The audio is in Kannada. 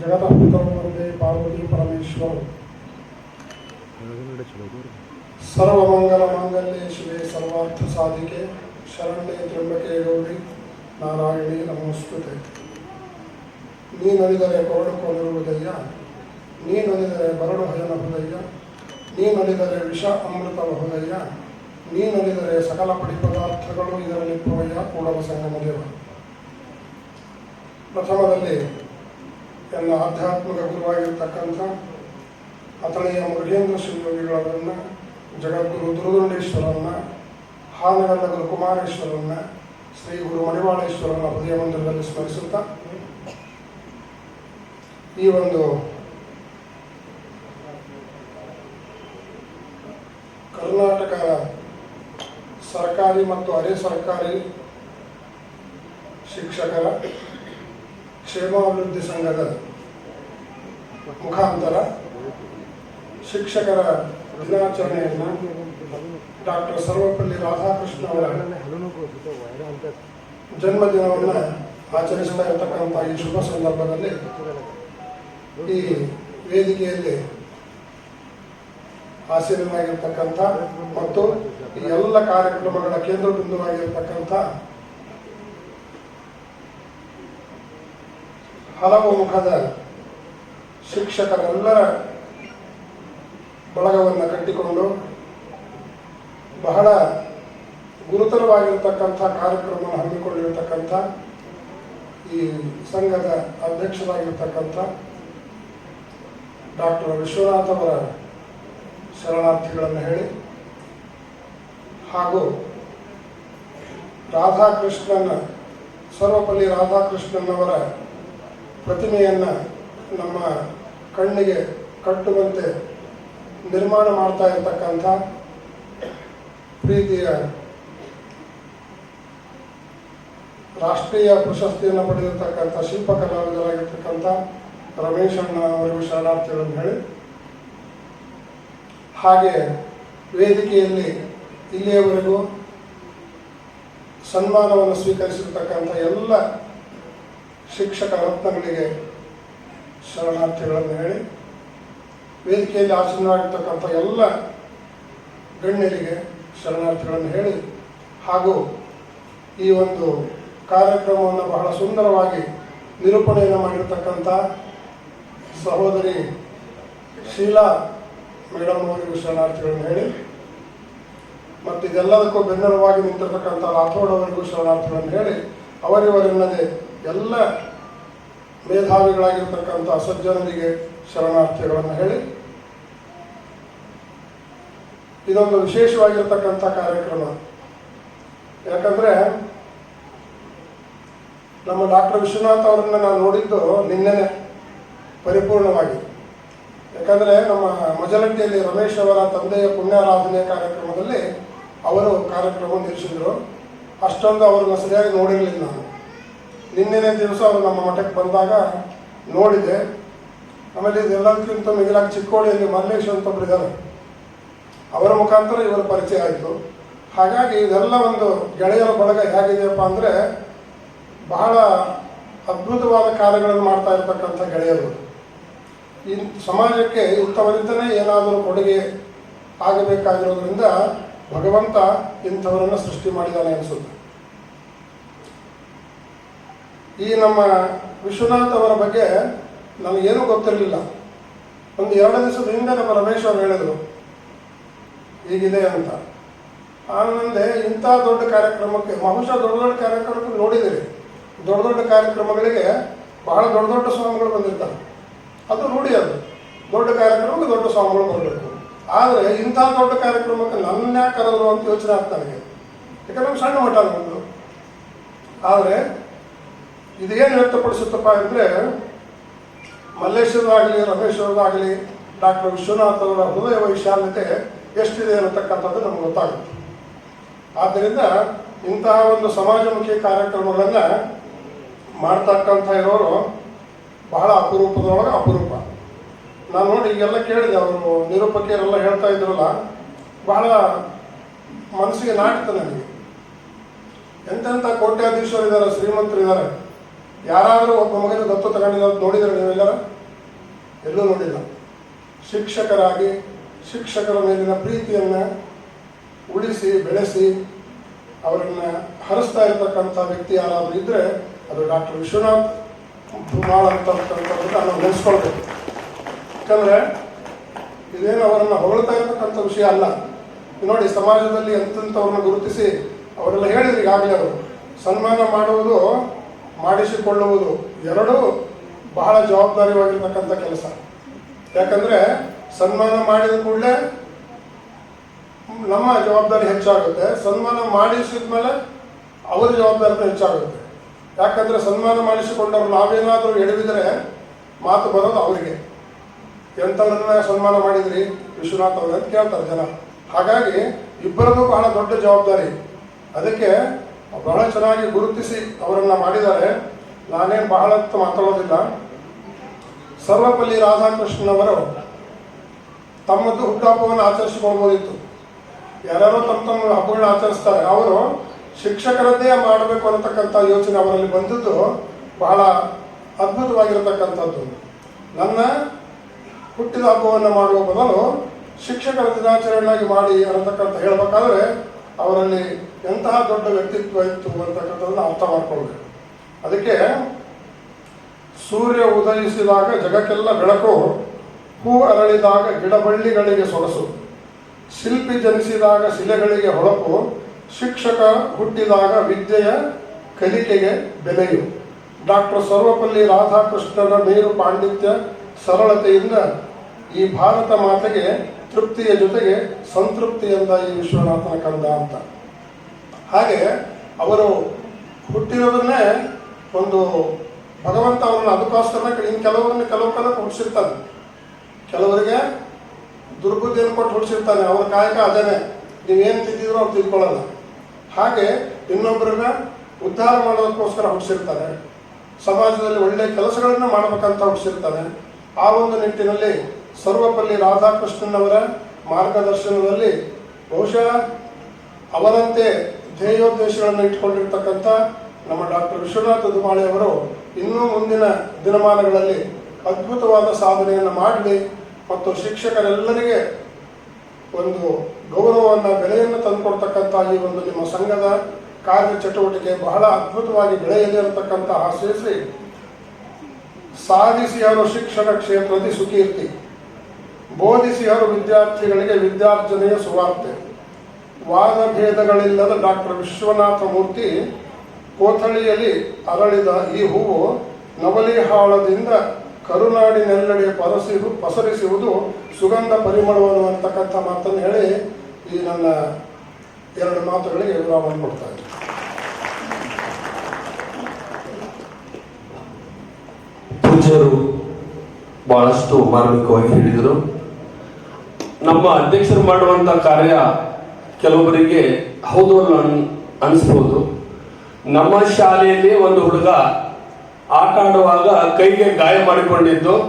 ಪಿತರೋ ವಂದೇ ಪಾರ್ವತಿ ಪರಮೇಶ್ವರ. ಸರ್ವಮಂಗಲ ಮಾಂಗಲ್ಯ ಶಿವೆ ಸರ್ವಾರ್ಥ ಸಾಧಿಕೆ, ಶರಣ್ಯ ತ್ರ್ಯಂಬಕೆ ಗೌರಿ, ನಾರಾಯಣಿ ನಮೋಸ್ತುತೆ. ನೀನೊಲಿದರೆ ಕೊರಡು ಕೊಲಿರುವುದಯ್ಯ ನೀನೊಲಿದರೆ ಬರಡು ಹಯನ ಹೃದಯ ನೀನೊಲಿದರೆ ವಿಷ ಅಮೃತವ ಹೃದಯ ನೀನೊಲಿದರೆ ಸಕಲ ಪಡಿ ಪದಾರ್ಥಗಳು ಇದರಲ್ಲಿ ಪೂರಯ್ಯ ಕೂಡಲ ಸಂಗಮ ದೇವ. ಪ್ರಥಮದಲ್ಲಿ ಎಲ್ಲ ಆಧ್ಯಾತ್ಮಿಕ ಗುರುವಾಗಿರ್ತಕ್ಕಂಥ ಅತಳೆಯ ಮೃಗೇಂದ್ರ ಶಿವಯೋಗಿಗಳವರನ್ನ ಜಗದ್ಗುರು ದುರುದುಂಡೇಶ್ವರನ್ನ, ಹಾನಗಲ್ಲ ಗುರು ಕುಮಾರೇಶ್ವರನ್ನ ಶ್ರೀ ಗುರು ಮಡಿವಾಳೇಶ್ವರನ ಹೃದಯ ಮಂದಿರದಲ್ಲಿ ಸ್ಮರಿಸುತ್ತಾ, ಈ ಒಂದು ಕರ್ನಾಟಕ ಸರ್ಕಾರಿ ಮತ್ತು ಅರೆ ಸರ್ಕಾರಿ ಶಿಕ್ಷಕರ ಕ್ಷೇಮಾಭಿವೃದ್ಧಿ ಸಂಘದ ಮುಖಾಂತರ ಶಿಕ್ಷಕರ ದಿನಾಚರಣೆಯನ್ನು ಡಾಕ್ಟರ್ ಸರ್ವಪಲ್ಲಿ ರಾಧಾಕೃಷ್ಣ ಅವರ ಜನ್ಮದಿನವನ್ನು ಆಚರಿಸ್ತಾ ಇರತಕ್ಕಂಥ ಈ ಶುಭ ಸಂದರ್ಭದಲ್ಲಿ ಈ ವೇದಿಕೆಯಲ್ಲಿ ಆಸೀನವಾಗಿರ್ತಕ್ಕಂಥ ಮತ್ತು ಎಲ್ಲ ಕಾರ್ಯಕ್ರಮಗಳ ಕೇಂದ್ರ ಬಿಂದುವಾಗಿರ್ತಕ್ಕಂಥ ಹಲವು ಮುಖದ ಶಿಕ್ಷಕರೆಲ್ಲರ ಬಳಗವನ್ನು ಕಟ್ಟಿಕೊಂಡು ಬಹಳ ಗುರುತರವಾಗಿರ್ತಕ್ಕಂಥ ಕಾರ್ಯಕ್ರಮವನ್ನು ಹಮ್ಮಿಕೊಂಡಿರತಕ್ಕಂಥ ಈ ಸಂಘದ ಅಧ್ಯಕ್ಷರಾಗಿರ್ತಕ್ಕಂಥ ಡಾಕ್ಟರ್ ವಿಶ್ವನಾಥ್ ಅವರ ಶರಣಾರ್ಥಿಗಳನ್ನು ಹೇಳಿ ಹಾಗೂ ರಾಧಾಕೃಷ್ಣನ, ಸರ್ವಪಲ್ಲಿ ರಾಧಾಕೃಷ್ಣನವರ ಪ್ರತಿಮೆಯನ್ನು ನಮ್ಮ ಕಣ್ಣಿಗೆ ಕಟ್ಟುವಂತೆ ನಿರ್ಮಾಣ ಮಾಡ್ತಾ ಇರತಕ್ಕಂಥ ಪ್ರೀತಿಯ ರಾಷ್ಟ್ರೀಯ ಪ್ರಶಸ್ತಿಯನ್ನು ಪಡೆದಿರ್ತಕ್ಕಂಥ ಶಿಲ್ಪ ಕಲಾವಿದರಾಗಿರ್ತಕ್ಕಂಥ ರಮೇಶ್ ಅಣ್ಣ ಅವರಿಗೂ ಶರಣಾರ್ಥಿಗಳನ್ನು ಹೇಳಿ, ಹಾಗೆ ವೇದಿಕೆಯಲ್ಲಿ ಇಲ್ಲಿಯವರೆಗೂ ಸನ್ಮಾನವನ್ನು ಸ್ವೀಕರಿಸಿರ್ತಕ್ಕಂಥ ಎಲ್ಲ ಶಿಕ್ಷಕ ರತ್ನಗಳಿಗೆ ಶರಣಾರ್ಥಿಗಳನ್ನು ಹೇಳಿ, ವೇದಿಕೆಯಲ್ಲಿ ಆಸೀನರಾಗಿರ್ತಕ್ಕಂಥ ಎಲ್ಲ ಗಣ್ಯರಿಗೆ ಶರಣಾರ್ಥಿಗಳನ್ನು ಹೇಳಿ, ಹಾಗೂ ಈ ಒಂದು ಕಾರ್ಯಕ್ರಮವನ್ನು ಬಹಳ ಸುಂದರವಾಗಿ ನಿರೂಪಣೆಯನ್ನು ಮಾಡಿರ್ತಕ್ಕಂಥ ಸಹೋದರಿ ಶೀಲಾ ಮೇಡಮ್ ಅವರಿಗೂ ಶರಣಾರ್ಥಿಗಳನ್ನು ಹೇಳಿ ಮತ್ತು ಇದೆಲ್ಲದಕ್ಕೂ ಬೆನ್ನರವಾಗಿ ನಿಂತಿರ್ತಕ್ಕಂಥ ರಾಥೋಡ್ ಅವರಿಗೂ ಶರಣಾರ್ಥಿಗಳನ್ನು ಹೇಳಿ, ಅವರಿವರೆನ್ನದೆ ಎಲ್ಲ ಮೇಧಾವಿಗಳಾಗಿರ್ತಕ್ಕಂಥ ಸಜ್ಜನರಿಗೆ ಶರಣಾರ್ಥಿಗಳನ್ನು ಹೇಳಿ, ಇದೊಂದು ವಿಶೇಷವಾಗಿರ್ತಕ್ಕಂಥ ಕಾರ್ಯಕ್ರಮ. ಯಾಕಂದ್ರೆ ನಮ್ಮ ಡಾಕ್ಟರ್ ವಿಶ್ವನಾಥ್ ಅವರನ್ನ ನಾನು ನೋಡಿದ್ದು ನಿನ್ನೆ ಪರಿಪೂರ್ಣವಾಗಿ. ಯಾಕಂದ್ರೆ ನಮ್ಮ ಮಜಲಟ್ಟಿಯಲ್ಲಿ ರಮೇಶ್ ಅವರ ತಂದೆಯ ಪುಣ್ಯಾರಾಧನೆ ಕಾರ್ಯಕ್ರಮದಲ್ಲಿ ಅವರು ಕಾರ್ಯಕ್ರಮ ನಿಲ್ಲಿಸಿದ್ರು ಅಷ್ಟೊಂದು ಅವರನ್ನು ಸರಿಯಾಗಿ ನೋಡಿರಲಿಲ್ಲ ನಾನು. ನಿನ್ನೆನೇ ದಿವಸ ಅವರು ನಮ್ಮ ಮಠಕ್ಕೆ ಬಂದಾಗ ನೋಡಿದೆ. ಆಮೇಲೆ ಇದೆಲ್ಲದಕ್ಕಿಂತ ಮಿಗಿಲಾಗಿ ಚಿಕ್ಕೋಳಿಯಲ್ಲಿ ಮಲ್ಲೇಶ್ ಅಂತ ಒಬ್ರು ಇದ್ದಾರೆ. ಅವರ ಮುಖಾಂತರ ಇವರ ಪರಿಚಯ ಆಯಿತು. ಹಾಗಾಗಿ ಇದೆಲ್ಲ ಒಂದು ಗೆಳೆಯರ ಬಳಗ ಹೇಗಿದೆಯಪ್ಪ ಅಂದರೆ ಬಹಳ ಅದ್ಭುತವಾದ ಕಾರ್ಯಗಳನ್ನು ಮಾಡ್ತಾ ಇರ್ತಕ್ಕಂಥ ಗೆಳೆಯರು. ಈ ಸಮಾಜಕ್ಕೆ ಇಂಥವರಿಂದನೇ ಏನಾದರೂ ಕೊಡುಗೆ ಆಗಬೇಕಾಗಿರೋದ್ರಿಂದ ಭಗವಂತ ಇಂಥವರನ್ನು ಸೃಷ್ಟಿ ಮಾಡಿದ್ದಾನೆ ಅನಿಸುತ್ತೆ. ಈ ನಮ್ಮ ವಿಶ್ವನಾಥ್ ಅವರ ಬಗ್ಗೆ ನನಗೇನೂ ಗೊತ್ತಿರಲಿಲ್ಲ. ಒಂದು ಎರಡು ದಿವಸದ ಹಿಂದೆ ನಮ್ಮ ರಮೇಶ್ ಅವರು ಹೇಳಿದರು, ಹೀಗಿದೆ ಅಂತ. ಆನಂದೆ ಇಂಥ ದೊಡ್ಡ ಕಾರ್ಯಕ್ರಮಕ್ಕೆ, ಬಹುಶಃ ದೊಡ್ಡ ದೊಡ್ಡ ಕಾರ್ಯಕ್ರಮಕ್ಕೆ ನೋಡಿದ್ದೀರಿ ದೊಡ್ಡ ದೊಡ್ಡ ಕಾರ್ಯಕ್ರಮಗಳಿಗೆ ಬಹಳ ದೊಡ್ಡ ದೊಡ್ಡ ಸ್ವಾಮಿಗಳು ಬಂದಿರ್ತಾರೆ. ಅದು ರೂಢಿ ಅದು. ದೊಡ್ಡ ಕಾರ್ಯಕ್ರಮಕ್ಕೆ ದೊಡ್ಡ ಸ್ವಾಮಿಗಳು ಬರಬೇಕು. ಆದರೆ ಇಂಥ ದೊಡ್ಡ ಕಾರ್ಯಕ್ರಮಕ್ಕೆ ನನ್ನ ಕರೆದ್ರು ಅಂತ ಯೋಚನೆ ಆಗ್ತಾ ನನಗೆ ಯಾಕಂದ್ರೆ ಸಣ್ಣ ಮಠ ಆದರೆ ಇದೇನು ವ್ಯಕ್ತಪಡಿಸುತ್ತಪ್ಪ ಅಂದರೆ ಮಲ್ಲೇಶ್ವರದಾಗಲಿ, ರಮೇಶ್ವರದಾಗಲಿ, ಡಾಕ್ಟರ್ ವಿಶ್ವನಾಥ್ ಅವರ ಹೃದಯ ವೈಶಾಲ್ಯತೆ ಎಷ್ಟಿದೆ ಅನ್ನತಕ್ಕಂಥದ್ದು ನಮ್ಗೆ ಗೊತ್ತಾಗುತ್ತೆ. ಆದ್ದರಿಂದ ಇಂತಹ ಒಂದು ಸಮಾಜಮುಖಿ ಕಾರ್ಯಕ್ರಮಗಳನ್ನು ಮಾಡ್ತಕ್ಕಂಥ ಇರೋರು ಬಹಳ ಅಪರೂಪದೊಳಗೆ ಅಪರೂಪ. ನಾನು ನೋಡಿ ಈಗೆಲ್ಲ ಕೇಳಿದೆ, ಅವರು ನಿರೂಪಕಿಯರೆಲ್ಲ ಹೇಳ್ತಾ ಇದ್ರಲ್ಲ, ಬಹಳ ಮನಸ್ಸಿಗೆ ನಾಟಿತು ನನಗೆ ಎಂತೆಂಥ ಕೋಟ್ಯಾಧೀಶರು ಇದ್ದಾರೆ ಶ್ರೀಮಂತರು ಇದ್ದಾರೆ ಯಾರಾದರೂ ಒಬ್ಬ ಮಗನ ದತ್ತು ತಗೊಂಡಿದ್ದು ನೋಡಿದರೆ ನೀವೆಲ್ಲರ ಎಲ್ಲೂ ನೋಡಿಲ್ಲ. ಶಿಕ್ಷಕರಾಗಿ ಶಿಕ್ಷಕರ ಮೇಲಿನ ಪ್ರೀತಿಯನ್ನು ಉಳಿಸಿ, ಬೆಳೆಸಿ, ಅವರನ್ನು ಹರಿಸ್ತಾ ಇರತಕ್ಕಂಥ ವ್ಯಕ್ತಿ ಯಾರಾದರೂ ಇದ್ದರೆ ಅದು ಡಾಕ್ಟರ್ ವಿಶ್ವನಾಥ್ ಧುಮಾಳ್ ಅಂತಕ್ಕಂಥದ್ದನ್ನು ನಾನು ನೆನೆಸ್ಕೊಳ್ಬೇಕು. ಯಾಕಂದರೆ ಇದೇನು ಅವರನ್ನು ಹೊಗಳ್ತಾ ಇರತಕ್ಕಂಥ ವಿಷಯ ಅಲ್ಲ. ನೋಡಿ, ಸಮಾಜದಲ್ಲಿ ಎಂತೆಂಥವ್ರನ್ನ ಗುರುತಿಸಿ ಅವರೆಲ್ಲ ಹೇಳಿದ್ರು ಈಗಾಗಲೇ ಅವರು. ಸನ್ಮಾನ ಮಾಡುವುದು ಮಾಡಿಸಿಕೊಳ್ಳುವುದು ಎರಡೂ ಬಹಳ ಜವಾಬ್ದಾರಿಯಾಗಿರ್ತಕ್ಕಂಥ ಕೆಲಸ. ಯಾಕಂದರೆ ಸನ್ಮಾನ ಮಾಡಿದ ಕೂಡಲೇ ನಮ್ಮ ಜವಾಬ್ದಾರಿ ಹೆಚ್ಚಾಗುತ್ತೆ. ಸನ್ಮಾನ ಮಾಡಿಸಿದ ಮೇಲೆ ಅವರ ಜವಾಬ್ದಾರಿ ಹೆಚ್ಚಾಗುತ್ತೆ. ಯಾಕಂದರೆ ಸನ್ಮಾನ ಮಾಡಿಸಿಕೊಂಡವರು ನಾವೇನಾದರೂ ಎಡವಿದರೆ ಮಾತು ಬರೋದು ಅವರಿಗೆ. ಎಂಥವ್ರನ್ನ ಸನ್ಮಾನ ಮಾಡಿದ್ರಿ? ವಿಶ್ವನಾಥ್ ಅವ್ರು ಅಂತ ಕೇಳ್ತಾರೆ ಜನ. ಹಾಗಾಗಿ ಇಬ್ಬರಿಗೂ ಬಹಳ ದೊಡ್ಡ ಜವಾಬ್ದಾರಿ. ಅದಕ್ಕೆ ಬಹಳ ಚೆನ್ನಾಗಿ ಗುರುತಿಸಿ ಅವರನ್ನು ಮಾಡಿದ್ದಾರೆ. ನಾನೇನು ಬಹಳ ಮಾತಾಡೋದಿಲ್ಲ. ಸರ್ವಪಲ್ಲಿ ರಾಧಾಕೃಷ್ಣನವರು ತಮ್ಮದು ಹುಟ್ಟುಹಬ್ಬವನ್ನು ಆಚರಿಸಿಕೊಳ್ಬೋದಿತ್ತು. ಯಾರ್ಯಾರೋ ತಮ್ಮ ತಮ್ಮ ಹಬ್ಬಗಳನ್ನ ಆಚರಿಸ್ತಾರೆ. ಅವರು ಶಿಕ್ಷಕರದ್ದೇ ಮಾಡಬೇಕು ಅನ್ನತಕ್ಕಂಥ ಯೋಚನೆ ಅವರಲ್ಲಿ ಬಂದದ್ದು ಬಹಳ ಅದ್ಭುತವಾಗಿರತಕ್ಕಂಥದ್ದು. ನನ್ನ ಹುಟ್ಟಿದ ಹಬ್ಬವನ್ನು ಮಾಡುವ ಬದಲು ಶಿಕ್ಷಕರ ದಿನಾಚರಣೆಯಾಗಿ ಮಾಡಿ ಅನ್ನತಕ್ಕಂಥ ಹೇಳಬೇಕಾದ್ರೆ ಅವರಲ್ಲಿ ಎಂತಹ ದೊಡ್ಡ ವ್ಯಕ್ತಿತ್ವ ಇತ್ತು ಅಂತಕ್ಕಂಥದ್ದನ್ನು ಅರ್ಥ ಮಾಡ್ಕೊಳ್ಬೇಕು ಅದಕ್ಕೆ ಸೂರ್ಯ ಉದಯಿಸಿದಾಗ ಜಗಕ್ಕೆಲ್ಲ ಬೆಳಕು, ಹೂ ಅರಳಿದಾಗ ಗಿಡಬಳ್ಳಿಗಳಿಗೆ ಸೊಗಸು, ಶಿಲ್ಪಿ ಜನಿಸಿದಾಗ ಶಿಲೆಗಳಿಗೆ ಹೊಳಪು, ಶಿಕ್ಷಕ ಹುಟ್ಟಿದಾಗ ವಿದ್ಯೆಯ ಕಲಿಕೆಗೆ ಬೆಲೆಯು. ಡಾಕ್ಟರ್ ಸರ್ವಪಲ್ಲಿ ರಾಧಾಕೃಷ್ಣರ ಮೇರು ಪಾಂಡಿತ್ಯ ಸರಳತೆಯಿಂದ ಈ ಭಾರತ ಮಾತೆಗೆ ತೃಪ್ತಿಯ ಜೊತೆಗೆ ಸಂತೃಪ್ತಿ ಎಂದ ಈ ವಿಶ್ವನಾಥನ ಕಂದ ಅಂತ. ಹಾಗೆ ಅವರು ಹುಟ್ಟಿರೋದನ್ನೇ ಒಂದು ಭಗವಂತ ಅವರನ್ನು ಅದಕ್ಕೋಸ್ಕರ ಇನ್ನು ಕೆಲವರನ್ನು ಕೆಲವು ಕಾಲಕ್ಕೆ ಹುಟ್ಟಿಸಿರ್ತಾನೆ. ಕೆಲವರಿಗೆ ದುರ್ಬುದ್ಧಿಯನ್ನು ಕೊಟ್ಟು ಹುಟ್ಟಿಸಿರ್ತಾನೆ. ಅವ್ರ ಕಾಯಕ ಅದೇನೆ. ನೀವೇನು ತಿದ್ದಿದ್ರು ಅವ್ರು ತಿಳ್ಕೊಳ್ಳಲ್ಲ. ಹಾಗೆ ಇನ್ನೊಬ್ಬರನ್ನ ಉದ್ಧಾರ ಮಾಡೋದಕ್ಕೋಸ್ಕರ ಹುಟ್ಟಿಸಿರ್ತಾನೆ. ಸಮಾಜದಲ್ಲಿ ಒಳ್ಳೆಯ ಕೆಲಸಗಳನ್ನು ಮಾಡಬೇಕಂತ ಹುಟ್ಟಿಸಿರ್ತಾನೆ. ಆ ಒಂದು ನಿಟ್ಟಿನಲ್ಲಿ ಸರ್ವಪಲ್ಲಿ ರಾಧಾಕೃಷ್ಣನವರ ಮಾರ್ಗದರ್ಶನದಲ್ಲಿ ಬಹುಶಃ ಅವರಂತೆ ಧ್ಯೇಯೋದ್ದೇಶಗಳನ್ನು ಇಟ್ಕೊಂಡಿರ್ತಕ್ಕಂಥ ನಮ್ಮ ಡಾಕ್ಟರ್ ವಿಶ್ವನಾಥ ದುಮಾಳಿ ಅವರು ಇನ್ನೂ ಮುಂದಿನ ದಿನಮಾನಗಳಲ್ಲಿ ಅದ್ಭುತವಾದ ಸಾಧನೆಯನ್ನು ಮಾಡಲಿ ಮತ್ತು ಶಿಕ್ಷಕರೆಲ್ಲರಿಗೆ ಒಂದು ಗೌರವವನ್ನು, ಬೆಲೆಯನ್ನು ತಂದುಕೊಡ್ತಕ್ಕಂಥ ಈ ಒಂದು ನಿಮ್ಮ ಸಂಘದ ಕಾರ್ಯ ಚಟುವಟಿಕೆ ಬಹಳ ಅದ್ಭುತವಾಗಿ ಬೆಳೆಯಲಿ ಅಂತಕ್ಕಂಥ ಆಶಯಿಸಿ ಸಾಧಿಸಿಯರು ಶಿಕ್ಷಣ ಕ್ಷೇತ್ರದಲ್ಲಿ ಸುಕೀರ್ತಿ ಬೋಧಿಸಿಯರು ವಿದ್ಯಾರ್ಥಿಗಳಿಗೆ ವಿದ್ಯಾರ್ಜನೆಯ ಸುವಾರ್ತೆ. ವಾದ ಭೇದಗಳಿಲ್ಲದ ಡಾಕ್ಟರ್ ವಿಶ್ವನಾಥ ಮೂರ್ತಿ ಕೋಥಳಿಯಲ್ಲಿ ಅರಳಿದ ಈ ಹೂವು ನವಲಿಹಾಳದಿಂದ ಕರುನಾಡಿನೆಲ್ಲೆಡೆ ಪರಸಿ ಪಸರಿಸುವುದು ಸುಗಂಧ ಪರಿಮಳವನ್ನು ಅಂತಕ್ಕಂಥ ಮಾತನ್ನು ಹೇಳಿ ಈ ನನ್ನ ಎರಡು ಮಾತುಗಳಿಗೆ ವಿರಾಮ ಕೊಡ್ತಾ ಇದ್ದೀನಿ ಪೂಜ್ಯರು ಬಹಳಷ್ಟು ಮಾರ್ಮಿಕವಾಗಿ ಹೇಳಿದರು. ನಮ್ಮ ಅಧ್ಯಕ್ಷರು ಮಾಡುವಂತ ಕಾರ್ಯ ಕೆಲವೊಬ್ಬರಿಗೆ ಹೌದು ಅನ್- ಅನಿಸ್ಬೋದು. ನಮ್ಮ ಶಾಲೆಯಲ್ಲಿ ಒಂದು ಹುಡುಗ ಆಟ ಆಡುವಾಗ ಕೈಗೆ ಗಾಯ ಮಾಡಿಕೊಂಡಿದ್ದು.